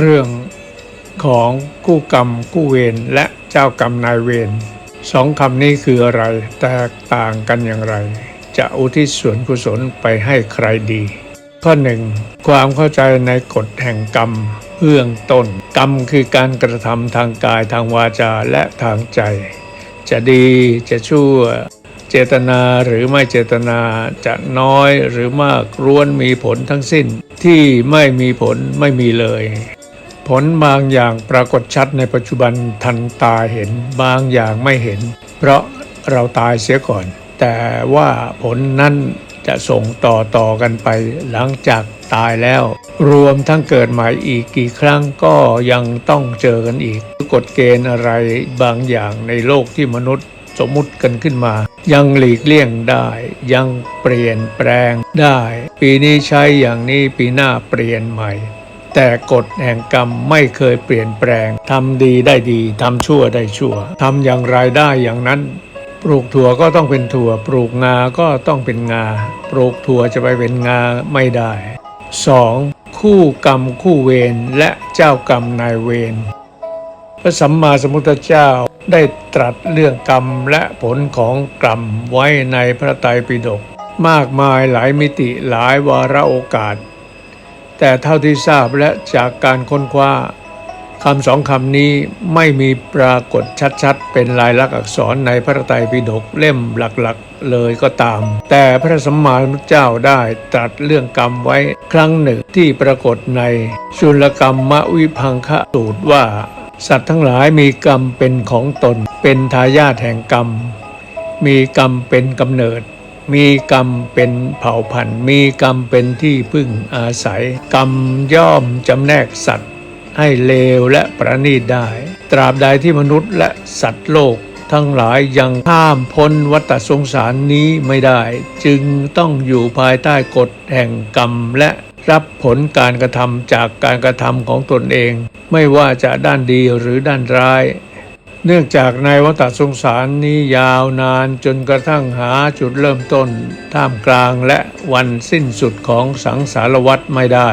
เรื่องของคู่กรรมคู่เวรและเจ้ากรรมนายเวรสองคำนี้คืออะไร แตกต่างกันอย่างไร จะอุทิศส่วนกุศลไปให้ใครดี ข้อหนึ่งความเข้าใจในกฎแห่งกรรมเบื้องต้น กรรมคือการกระทำทางกายทางวาจาและทางใจ จะดีจะชั่ว เจตนาหรือไม่เจตนาจะน้อยหรือมากล้วนมีผลทั้งสิ้นที่ไม่มีผลไม่มีเลย ผลบางอย่างปรากฏชัดในปัจจุบันทันตาเห็นบางอย่างไม่เห็น เพราะเราตายเสียก่อน แต่ว่าผลนั้นจะส่งต่อต่อกันไปหลังจากตายแล้ว รวมทั้งเกิดใหม่อีกกี่ครั้งก็ยังต้องเจอกันอีกกฎเกณฑ์อะไรบางอย่างในโลกที่มนุษย์สมมุติกันขึ้นมา ยังหลีกเลี่ยงได้ ยังเปลี่ยนแปลงได้ ปีนี้ใช้อย่างนี้ปีหน้าเปลี่ยนใหม่ แต่กฎแห่งกรรมไม่เคยเปลี่ยนแปลงทำดีได้ดีทำชั่วได้ชั่วทำอย่างไรได้อย่างนั้น ปลูกถั่วก็ต้องเป็นถั่ว ปลูกงาก็ต้องเป็นงา ปลูกถั่วจะไปเป็นงาไม่ได้ 2. คู่กรรมคู่เวรและเจ้ากรรมนายเวรพระสัมมาสัมพุทธเจ้าได้ตรัสเรื่องกรรมและผลของกรรมไว้ในพระไตรปิฎกมากมายหลายมิติหลายวาระโอกาส แต่เท่าที่ทราบและจากการค้นคว้าคำสองคำนี้ไม่มีปรากฏชัดๆ เป็นลายลักษณ์อักษรในพระไตรปิฎกเล่มหลักๆ เลยก็ตาม แต่พระสัมมาสัมพุทธเจ้าได้ตรัสเรื่องกรรมไว้ครั้งหนึ่งที่ปรากฏในชุลกรรมวิพังคะสูตรว่า สัตว์ทั้งหลายมีกรรมเป็นของตน เป็นทายาทแห่งกรรม มีกรรมเป็นกำเนิด มีกรรมเป็นเผ่าพันธุ์ มีกรรมเป็นที่พึ่งอาศัย กรรมย่อมจำแนกสัตว์ ให้เลวและประณีตได้ ตราบใดที่มนุษย์และสัตว์โลก ทั้งหลายยังข้ามพ้นวัฏสงสารนี้ไม่ได้ จึงต้องอยู่ภายใต้กฎแห่งกรรมและรับผลการกระทำจากการกระทำของตนเอง ไม่ว่าจะด้านดีหรือด้านร้าย เนื่องจากในวัฏสงสารนี้ยาวนานจนกระทั่งหาจุดเริ่มต้น ท่ามกลางและวันสิ้นสุดของสังสารวัฏไม่ได้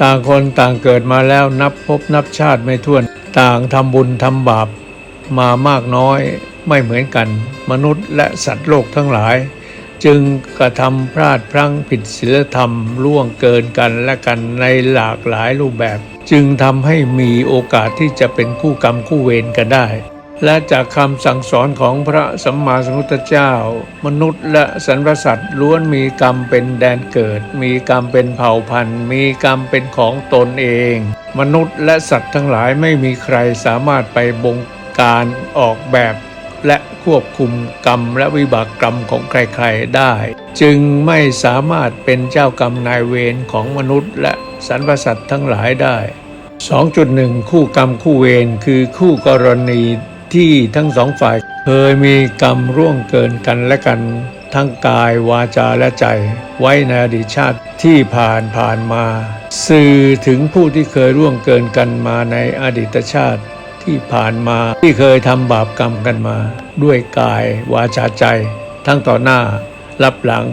ต่างคนต่างเกิดมาแล้วนับพบนับชาติไม่ถ้วน ต่างทำบุญทำบาปมามากน้อยไม่เหมือนกัน มนุษย์และสัตว์โลกทั้งหลาย จึงกระทำพลาดพลั้งผิดศีลธรรมล่วงเกินกันและกันในหลากหลายรูปแบบ จึงทำให้มีโอกาสที่จะเป็นคู่กรรมคู่เวรกันได้ และจากคำสั่งสอนของพระสัมมาสัมพุทธเจ้า มนุษย์และสรรพสัตว์ล้วนมีกรรมเป็นแดนเกิด มีกรรมเป็นเผ่าพันธุ์ มีกรรมเป็นของตนเอง มนุษย์และสัตว์ทั้งหลายไม่มีใครสามารถไปบงการออกแบบและควบคุมกรรมและวิบากกรรมของใครๆได้ จึงไม่สามารถเป็นเจ้ากรรมนายเวรของมนุษย์และสรรพสัตว์ทั้งหลายได้ 2.1 คู่กรรมคู่เวรคือคู่กรณี ที่ทั้งสองฝ่าย เคยมีกรรมร่วงเกินกันและกัน ทั้งกายวาจาและใจ ไว้ในอดีตชาติที่ผ่านผ่านมา สื่อถึงผู้ที่เคยร่วงเกินกันมาในอดีตชาติที่ผ่านมาที่เคยทำบาปกรรมกันมา ด้วยกายวาจาใจ ทั้งต่อหน้ารับหลัง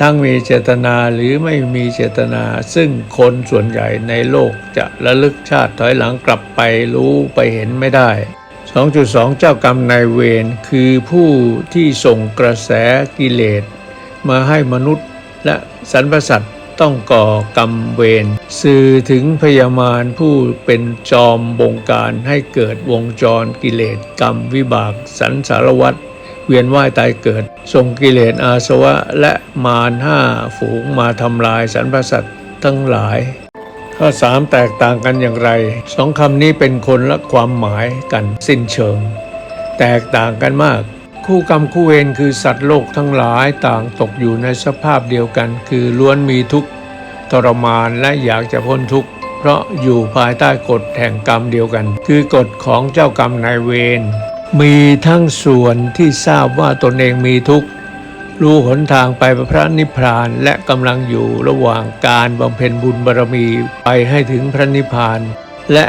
ทั้งมีเจตนาหรือไม่มีเจตนา ซึ่งคนส่วนใหญ่ในโลกจะระลึกชาติถอยหลังกลับไปรู้ไปเห็นไม่ได้ 2.2 เจ้ากรรมนายเวรคือผู้ที่ส่งกระแสกิเลส มาให้มนุษย์และสรรพสัตว์ต้องก่อกรรมเวรสื่อถึงพยามารผู้เป็นจอมบงการให้เกิดวงจรกิเลสกรรมวิบากสันสารวัตรเวียนว่ายตายเกิดส่งกิเลสอาสวะและมารห้าฝูงมาทำลายสรรพสัตว์ทั้งหลาย ข้อสามแตกต่างกันอย่างไรสองคำนี้เป็นคนละความหมายกันสิ้นเชิง แตกต่างกันมาก คู่กรรมคู่เวรคือสัตว์โลกทั้งหลายต่างตกอยู่ในสภาพเดียวกัน คือล้วนมีทุกข์ทรมานและอยากจะพ้นทุกข์เพราะอยู่ภายใต้กฎแห่งกรรมเดียวกัน คือกฎของเจ้ากรรมนายเวรมีทั้งส่วนที่ทราบว่าตนเองมีทุกข์ รู้หนทางไปพระนิพพานและกำลังอยู่ระหว่างการบำเพ็ญบุญบารมีไปให้ถึงพระนิพพาน และ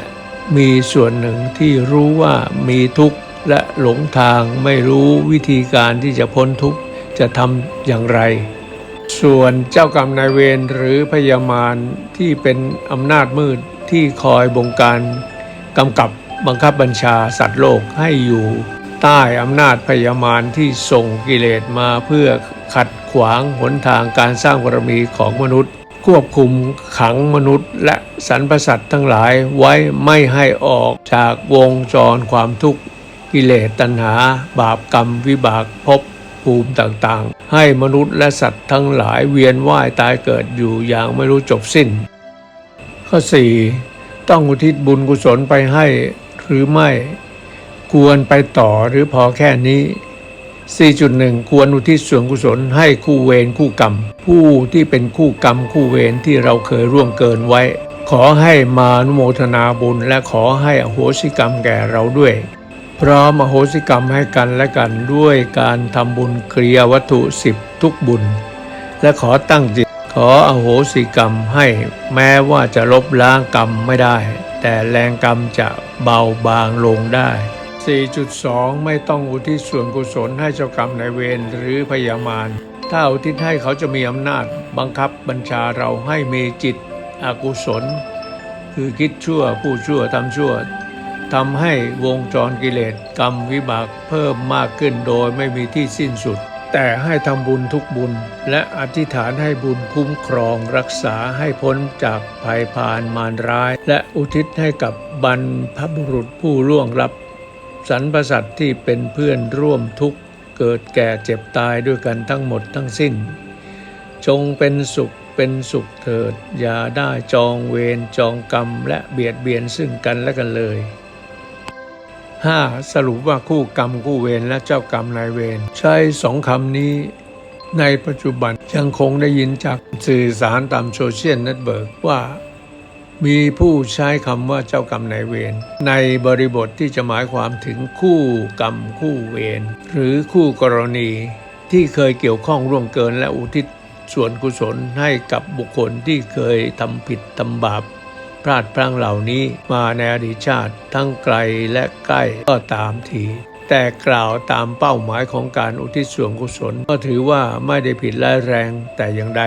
มีส่วนหนึ่งที่รู้ว่ามีทุกข์และหลงทางไม่รู้วิธีการที่จะพ้นทุกข์จะทำอย่างไร ส่วนเจ้ากรรมนายเวรหรือพยามารที่เป็นอำนาจมืดที่คอยบงการกำกับบังคับบัญชาสัตว์โลกให้อยู่ ใต้อำนาจพยามารที่ส่งกิเลสมาเพื่อขัดขวางหนทางการสร้างบารมีของมนุษย์ ควบคุมขังมนุษย์ และสรรพสัตว์ทั้งหลายไว้ไม่ให้ออกจากวงจรความทุกข์กิเลสตัณหา บาปกรรมวิบากภพภูมิต่างๆ ให้มนุษย์และสัตว์ทั้งหลายเวียนว่ายตายเกิดอยู่อย่างไม่รู้จบสิ้น ข้อ 4 ต้องอุทิศบุญกุศลไปให้หรือไม่ ควรไปต่อหรือพอแค่นี้ 4.1 ควรอุทิศส่วนกุศลให้คู่เวรคู่กรรม ผู้ที่เป็นคู่กรรมคู่เวรที่เราเคยร่วมเกินไว้ ขอให้มานุโมทนาบุญและขอให้อโหสิกรรมแก่เราด้วย พร้อมอโหสิกรรมให้กันและกันด้วยการทำบุญเคลียวัตถุสิบทุกบุญ และขอตั้งจิตขออโหสิกรรมให้แม้ว่าจะลบล้างกรรมไม่ได้ แต่แรงกรรมจะเบาบางลงได้ 4.2 ไม่ต้องอุทิศส่วนกุศลให้เจ้ากรรมนายเวรหรือพยามารถ้าอุทิศให้เขาจะมีอำนาจบังคับบัญชาเราให้มีจิตอกุศล คือคิดชั่วผู้ชั่วทำชั่วทำให้วงจรกิเลสกรรมวิบากเพิ่มมากขึ้นโดยไม่มีที่สิ้นสุด แต่ให้ทำบุญทุกบุญ และอธิษฐานให้บุญคุ้มครองรักษาให้พ้นจากภัยพานมารร้าย และอุทิศให้กับบรรพบุรุษผู้ล่วงลับ สรรพสัตว์ที่เป็นเพื่อนร่วมทุกข์เกิดแก่เจ็บตายด้วยกันทั้งหมดทั้งสิ้น จงเป็นสุขเป็นสุขเถิด อย่าได้จองเวรจองกรรมและเบียดเบียนซึ่งกันและกันเลย 5. สรุปว่าคู่กรรมคู่เวรและเจ้ากรรมนายเวรใช้สองคำนี้ ในปัจจุบันยังคงได้ยินจากสื่อสารตามโซเชียลเน็ตเวิร์กว่า มีผู้ใช้คำว่าเจ้ากรรมนายเวรในบริบทที่จะหมายความถึงคู่กรรมคู่เวรหรือคู่กรณีที่เคยเกี่ยวข้องร่วมเกินและอุทิศส่วนกุศลให้กับบุคคลที่เคยทำผิดทำบาปพลาดพลั้งเหล่านี้มาในอดีตชาติทั้งไกลและใกล้ก็ตามทีแต่กล่าวตามเป้าหมายของการอุทิศส่วนกุศล ก็ถือว่าไม่ได้ผิดร้ายแรงแต่อย่างใด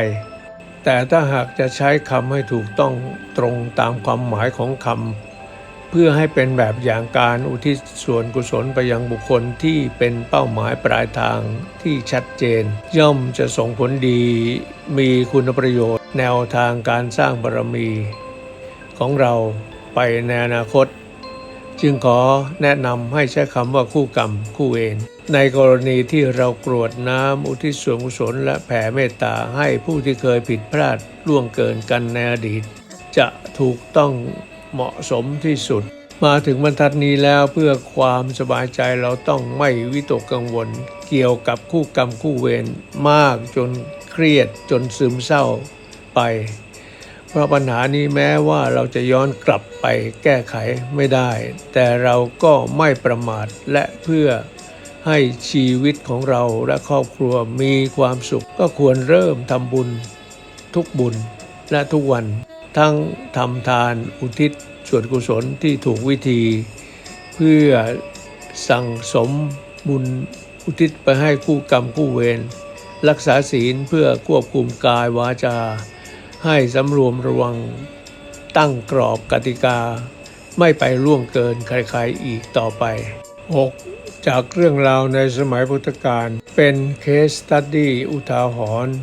แต่ถ้าหากจะใช้คำให้ถูกต้องตรงตามความหมายของคำเพื่อให้เป็นแบบอย่างการอุทิศส่วนกุศลไปยังบุคคลที่เป็นเป้าหมายปลายทางที่ชัดเจน ย่อมจะส่งผลดี มีคุณประโยชน์ แนวทางการสร้างบารมี ของเราไปในอนาคต จึงขอแนะนำให้ใช้คำว่าคู่กรรมคู่เวรในกรณีที่เรากรวดน้ำอุทิศส่วนกุศลและแผ่เมตตาให้ผู้ที่เคยผิดพลาดล่วงเกินกันในอดีต จะถูกต้องเหมาะสมที่สุด มาถึงบรรทัดนี้แล้วเพื่อความสบายใจเราต้องไม่วิตกกังวล เกี่ยวกับคู่กรรมคู่เวรมากจนเครียดจนซึมเศร้าไป เพราะปัญหานี้แม้ว่าเราจะย้อนกลับไปแก้ไขไม่ได้ แต่เราก็ไม่ประมาทและเพื่อให้ชีวิตของเราและครอบครัวมีความสุข ก็ควรเริ่มทำบุญ ทุกบุญและทุกวัน ทั้งทำทานอุทิศส่วนกุศลที่ถูกวิธี เพื่อสั่งสมบุญอุทิศไปให้คู่กรรมคู่เวรรักษาศีลเพื่อควบคุมกายวาจา ให้สำรวมระวัง ตั้งกรอบกติกา ไม่ไปล่วงเกินใครๆอีกต่อไป 6. จากเรื่องราวในสมัยพุทธกาลเป็นเคสตัดดี้อุทาหรณ์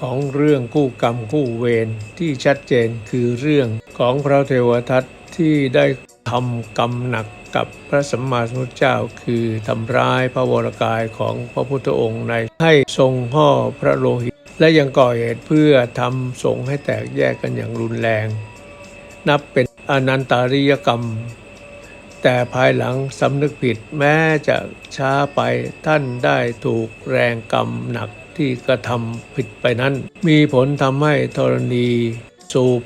ของเรื่องคู่กรรมคู่เวรที่ชัดเจนคือเรื่องของพระเทวทัตที่ได้ทำกรรมหนักกับพระสัมมาสัมพุทธเจ้าคือทำร้ายพระวรกายของพระพุทธองค์ในให้ทรงห่อพระโลหิต และยังก่อเหตุเพื่อทำสงฆ์ให้แตกแยกกันอย่างรุนแรง นับเป็นอนันตาริยกรรม แต่ภายหลังสำนึกผิดแม้จะช้าไปท่านได้ถูกแรงกรรมหนักที่กระทำผิดไปนั้น มีผลทำให้ธรณีสูบ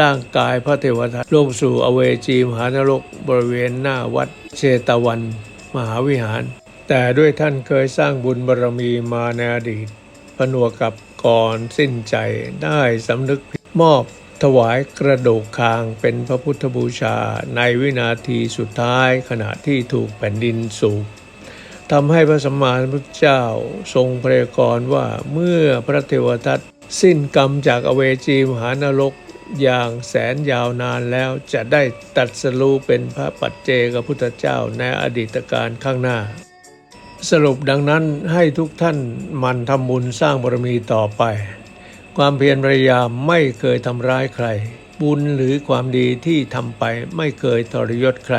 ร่างกายพระเทวทัตลงสู่อเวจีมหานรกบริเวณหน้าวัดเชตวัน มหาวิหาร แต่ด้วยท่านเคยสร้างบุญบารมีมาในอดีตผนวกกับ ก่อนสิ้นใจได้สำนึกมอบถวายกระดูกคางเป็นพระพุทธบูชาในวินาทีสุดท้ายขณะที่ถูกแผ่นดินสูบทำให้พระสัมมาสัมพุทธเจ้าทรงพยากรณ์ว่าเมื่อพระเทวทัตสิ้นกรรมจากอเวจีมหานรกอย่างแสนยาวนานแล้วจะได้ตรัสรู้เป็นพระปัจเจกพุทธเจ้าในอดีตการข้างหน้า สรุปดังนั้นให้ทุกท่านหมันทำบุญสร้างบารมีต่อไป ความเพียรพยายามไม่เคยทำร้ายใคร บุญหรือความดีที่ทำไปไม่เคยทรยศใคร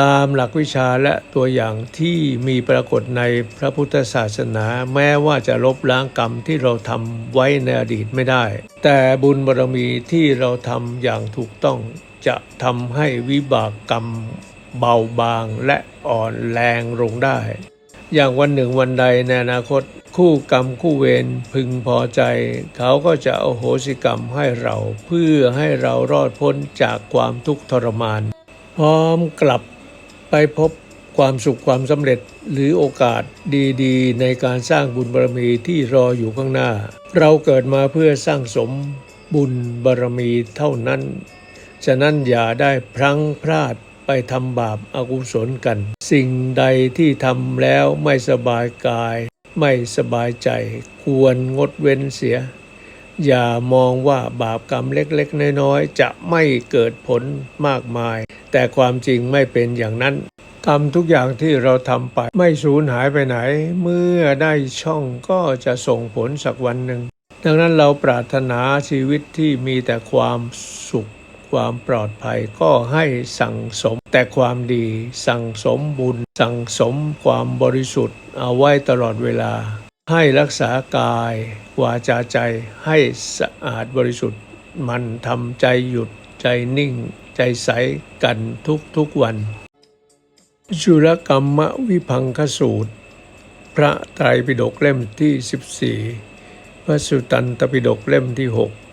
ตามหลักวิชาและตัวอย่างที่มีปรากฏในพระพุทธศาสนาแม้ว่าจะลบล้างกรรมที่เราทำไว้ในอดีตไม่ได้ แต่บุญบารมีที่เราทำอย่างถูกต้องจะทำให้วิบากกรรมเบาบางและอ่อนแรงลงได้ อย่างวันหนึ่งวันใดในอนาคต คู่กรรมคู่เวรพึงพอใจ เขาก็จะเอโหสิกรรมให้เราเพื่อให้เรารอดพ้นจากความทุกข์ทรมาน พร้อมกลับไปพบความสุขความสำเร็จหรือโอกาสดีๆ ในการสร้างบุญบารมีที่รออยู่ข้างหน้า เราเกิดมาเพื่อสร้างสมบุญบารมีเท่านั้น ฉะนั้นอย่าได้พลั้งพลาด ไปทำบาปอากุศลกัน สิ่งใดที่ทำแล้วไม่สบายกาย ไม่สบายใจ ควรงดเว้นเสีย อย่ามองว่าบาปกรรมเล็กๆ น้อยๆ จะไม่เกิดผลมากมาย แต่ความจริงไม่เป็นอย่างนั้นกรรมทุกอย่างที่เราทำไปไม่สูญหายไปไหน เมื่อได้ช่องก็จะส่งผลสักวันหนึ่ง ดังนั้นเราปรารถนาชีวิตที่มีแต่ความสุข ความปลอดภัยก็ให้สั่งสม แต่ความดีสั่งสมบุญ สั่งสมความบริสุทธิ์ เอาไว้ตลอดเวลา ให้รักษากายวาจาใจให้สะอาดบริสุทธิ์ มันทำใจหยุดใจนิ่ง ใจใสกันทุกทุกๆวันจุลกรรมวิพังคสูตร พระไตรปิฎกเล่มที่ 14 พระสุตตันตปิฎกเล่มที่ 6